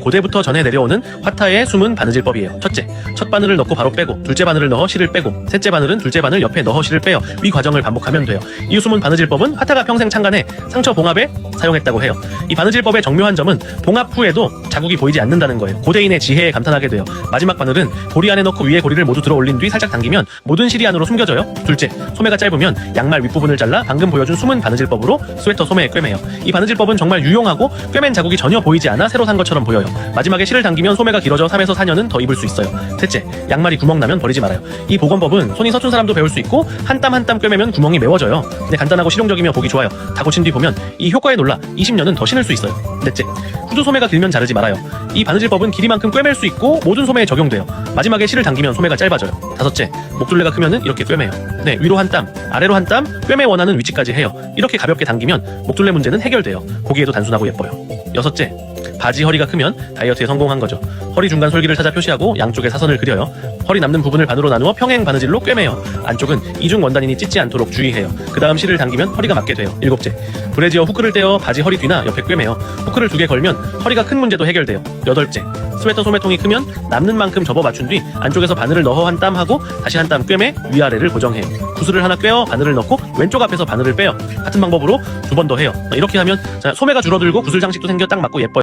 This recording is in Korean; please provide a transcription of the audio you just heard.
고대부터 전해 내려오는 화타의 숨은 바느질법이에요. 첫째, 첫 바늘을 넣고 바로 빼고, 둘째 바늘을 넣어 실을 빼고, 셋째 바늘은 둘째 바늘 옆에 넣어 실을 빼요. 위 과정을 반복하면 돼요. 이 숨은 바느질법은 화타가 평생 창간해 상처 봉합에 사용했다고 해요. 이 바느질법의 정묘한 점은 봉합 후에도 자국이 보이지 않는다는 거예요. 고대인의 지혜에 감탄하게 돼요. 마지막 바늘은 고리 안에 넣고 위에 고리를 모두 들어 올린 뒤 살짝 당기면 모든 실이 안으로 숨겨져요. 둘째, 소매가 짧으면 양말 윗부분을 잘라 방금 보여준 숨은 바느질법으로 스웨터 소매에 꿰매요. 이 바느질법은 정말 유용하고 꿰맨 자국이 전혀 보이지 않아 새로 산 것처럼 보여요. 마지막에 실을 당기면 소매가 길어져 3에서 4년은 더 입을 수 있어요. 셋째, 양말이 구멍 나면 버리지 말아요. 이 보건법은 손이 서툰 사람도 배울 수 있고 한 땀 한 땀 꿰매면 구멍이 메워져요. 근데 간단하고 실용적이며 보기 좋아요. 다 고친 뒤 보면 이 효과에 놀라 20년은 더 신을 수 있어요. 넷째, 후두 소매가 길면 자르지 말아요. 이 바느질법은 길이만큼 꿰맬 수 있고 모든 소매에 적용돼요. 마지막에 실을 당기면 소매가 짧아져요. 다섯째, 목둘레가 크면은 이렇게 꿰매요. 네, 위로 한 땀, 아래로 한 땀, 꿰매 원하는 위치까지 해요. 이렇게 가볍게 당기면 목둘레 문제는 해결돼요. 보기에도 단순하고 예뻐요. 여섯째, 바지 허리가 크면 다이어트에 성공한 거죠. 허리 중간 솔기를 찾아 표시하고 양쪽에 사선을 그려요. 허리 남는 부분을 반으로 나누어 평행 바느질로 꿰매요. 안쪽은 이중 원단이니 찢지 않도록 주의해요. 그 다음 실을 당기면 허리가 맞게 돼요. 일곱째, 브래지어 후크를 떼어 바지 허리 뒤나 옆에 꿰매요. 후크를 두 개 걸면 허리가 큰 문제도 해결돼요. 여덟째, 스웨터 소매통이 크면 남는 만큼 접어 맞춘 뒤 안쪽에서 바늘을 넣어 한 땀 하고 다시 한 땀 꿰매 위아래를 고정해요. 구슬을 하나 꿰어 바늘을 넣고 왼쪽 앞에서 바늘을 빼요. 같은 방법으로 두 번 더 해요. 이렇게 하면 자, 소매가 줄어들고 구슬 장식도 생겨 딱 맞고 예뻐요.